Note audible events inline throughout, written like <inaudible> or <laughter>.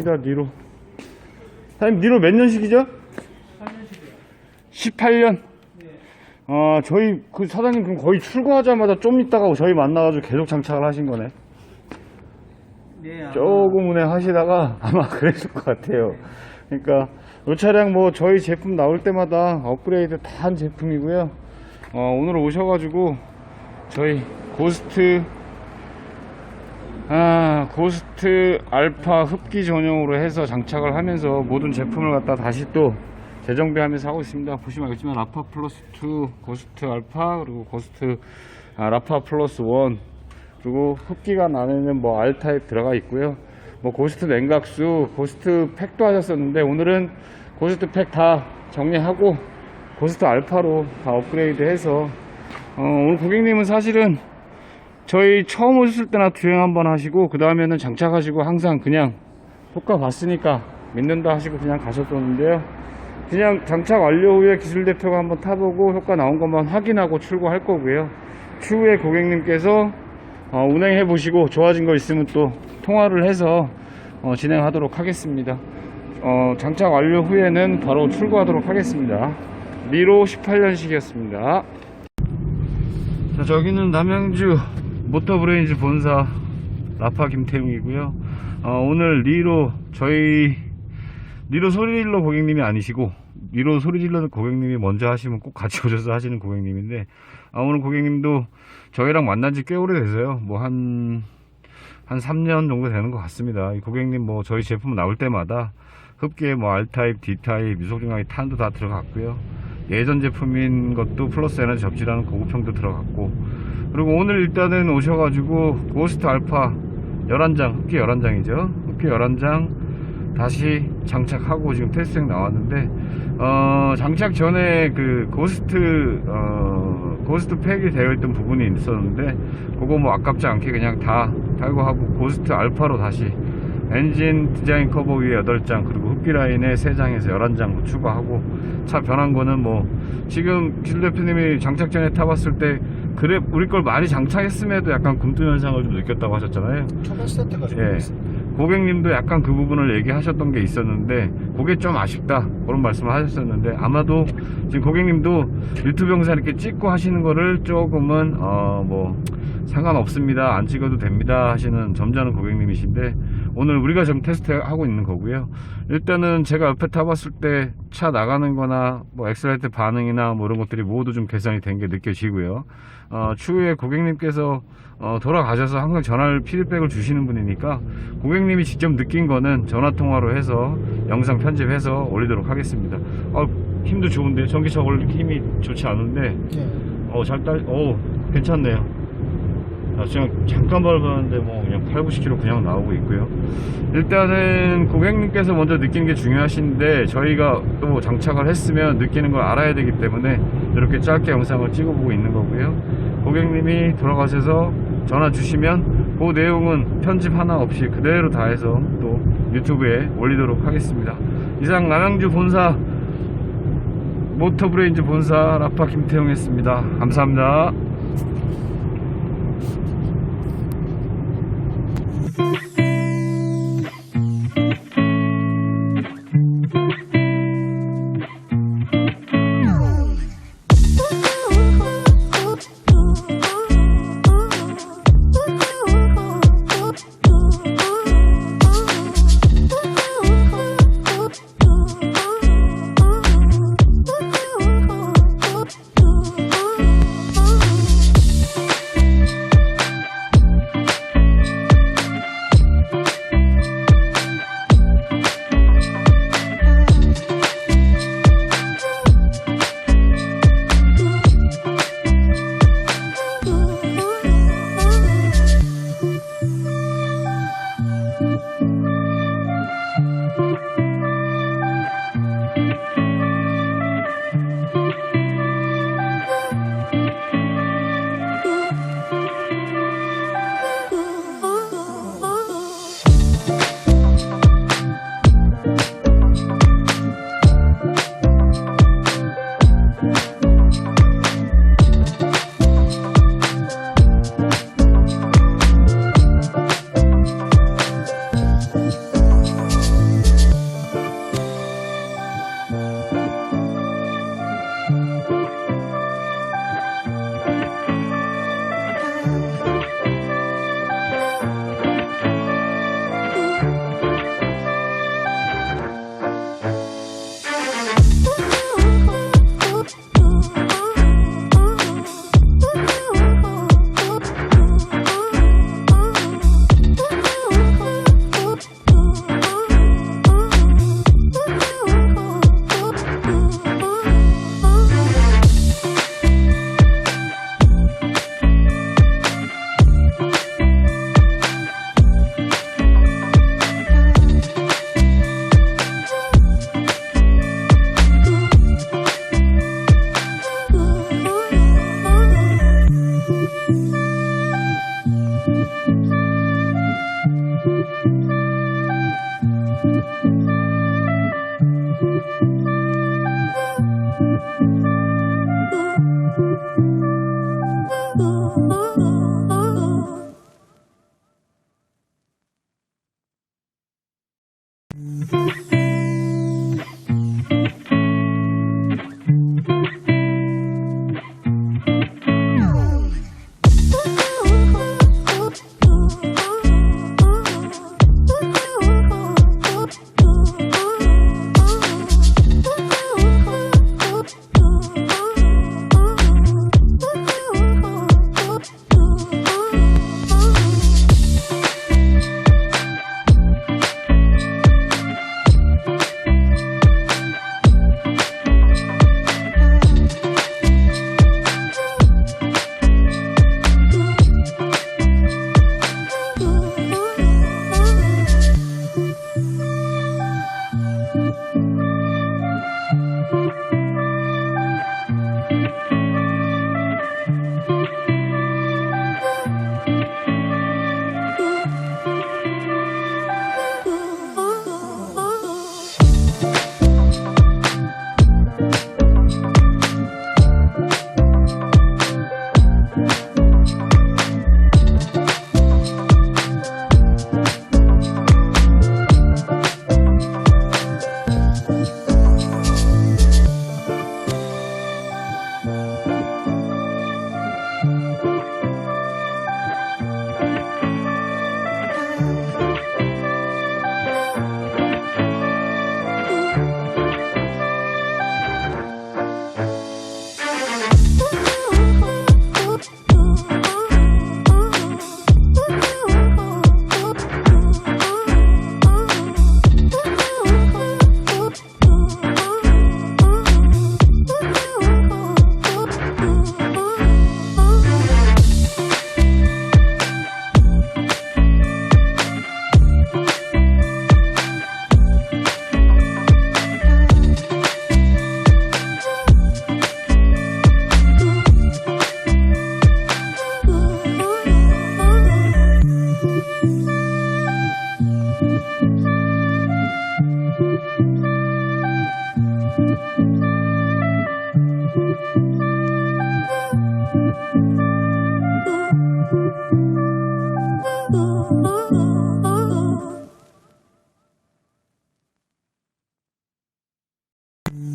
갑시다 니로 사장님 니로 몇 년식이죠? 18년 아 저희 그 사장님 그럼 거의 출고하자마자 좀 있다가 저희 만나가지고 계속 장착을 하신 거네 네, 아마 조금 운행 하시다가 아마 <laughs> 그랬을 것 같아요. 그러니까 이 차량 뭐 저희 제품 나올 때마다 업그레이드 다 한 제품이고요. 어, 오늘 오셔가지고 저희 고스트 아 고스트 알파 흡기 전용으로 해서 장착을 하면서 모든 제품을 갖다 다시 또 재정비하면서 하고 있습니다. 보시면 알겠지만 라파 플러스 2 고스트 알파 그리고 고스트 아, 라파 플러스 1 그리고 흡기관 안에는 뭐 R 타입 들어가 있고요. 뭐 고스트 냉각수, 고스트 팩도 하셨었는데 오늘은 고스트 팩 다 정리하고 고스트 알파로 다 업그레이드 해서 어, 오늘 고객님은 사실은 저희 처음 오셨을 때나 주행 한번 하시고 그 다음에는 장착하시고 항상 그냥 효과 봤으니까 믿는다 하시고 그냥 가셨었는데요. 그냥 장착 완료 후에 기술 대표가 한번 타보고 효과 나온 것만 확인하고 출고할 거고요. 추후에 고객님께서 어, 운행해 보시고 좋아진 거 있으면 또 통화를 해서 어, 진행하도록 하겠습니다. 어, 장착 완료 후에는 바로 출고하도록 하겠습니다. 미로 18년식이었습니다. 자, 저기는 남양주 모터브레인즈 본사 라파 김태웅이고요. 어, 오늘 리로 저희 리로 소리질러 고객님이 아니시고 리로 소리질러 고객님이 먼저 하시면 꼭 같이 오셔서 하시는 고객님인데 아, 오늘 고객님도 저희랑 만난 지 꽤 오래돼서요. 뭐한한 3년 정도 되는 것 같습니다. 이 고객님 뭐 저희 제품 나올 때마다 흡기에 뭐 R타입, D타입, 미속중앙이 탄도 다 들어갔고요. 예전 제품인 것도 플러스 에너지 접지라는 고급형도 들어갔고 그리고 오늘 일단은 오셔가지고 고스트 알파 11장, 흡기 11장이죠. 흡기 11장 다시 장착하고 지금 테스트행 나왔는데 어, 장착 전에 그 고스트 어, 고스트 팩이 되어 있던 부분이 있었는데 그거 뭐 아깝지 않게 그냥 다 달고 하고 고스트 알파로 다시 엔진 디자인 커버 위에 8장 그리고 흡기 라인에 3장에서 11장 뭐 추가하고 차 변한 거는 뭐 지금 기술 대표님이 장착 전에 타봤을 때 그래 우리 걸 많이 장착했음에도 약간 굼뜬 현상을 좀 느꼈다고 하셨잖아요 초봤을 때가 좀 예. 있어요. 고객님도 약간 그 부분을 얘기하셨던 게 있었는데 그게 좀 아쉽다 그런 말씀을 하셨었는데 아마도 지금 고객님도 유튜브 영상 이렇게 찍고 하시는 거를 조금은 어 뭐 상관없습니다. 안 찍어도 됩니다. 하시는 점잖은 고객님이신데 오늘 우리가 지금 테스트 하고 있는 거고요. 일단은 제가 옆에 타봤을 때 차 나가는 거나 뭐 엑셀라이트 반응이나 뭐 이런 것들이 모두 좀 개선이 된 게 느껴지고요 어, 추후에 고객님께서 어, 돌아가셔서 항상 전화를 피드백을 주시는 분이니까 고객님이 직접 느낀 거는 전화 통화로 해서 영상 편집해서 올리도록 하겠습니다. 어, 힘도 좋은데 전기차 원래 힘이 좋지 않은데 예. 어, 잘 딸, 어, 괜찮네요. 아, 지금 잠깐 밟았는데 뭐 그냥 8, 90km 그냥 나오고 있고요. 일단은 고객님께서 먼저 느끼는 게 중요하신데 저희가 또 장착을 했으면 느끼는 걸 알아야 되기 때문에 이렇게 짧게 영상을 찍어보고 있는 거고요. 고객님이 돌아가셔서 전화 주시면 그 내용은 편집 하나 없이 그대로 다 해서 또 유튜브에 올리도록 하겠습니다. 이상 남양주 본사 모터브레인즈 본사 라파 김태형이었습니다. 감사합니다. Thank <laughs> you.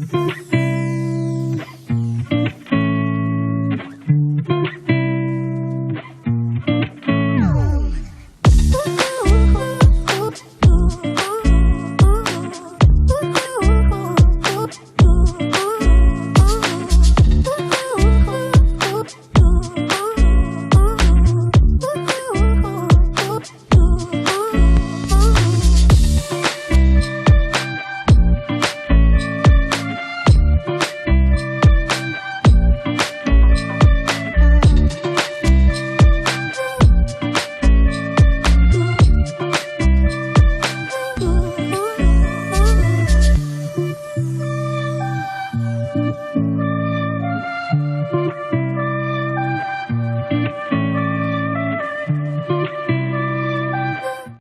Mm-hmm. <laughs>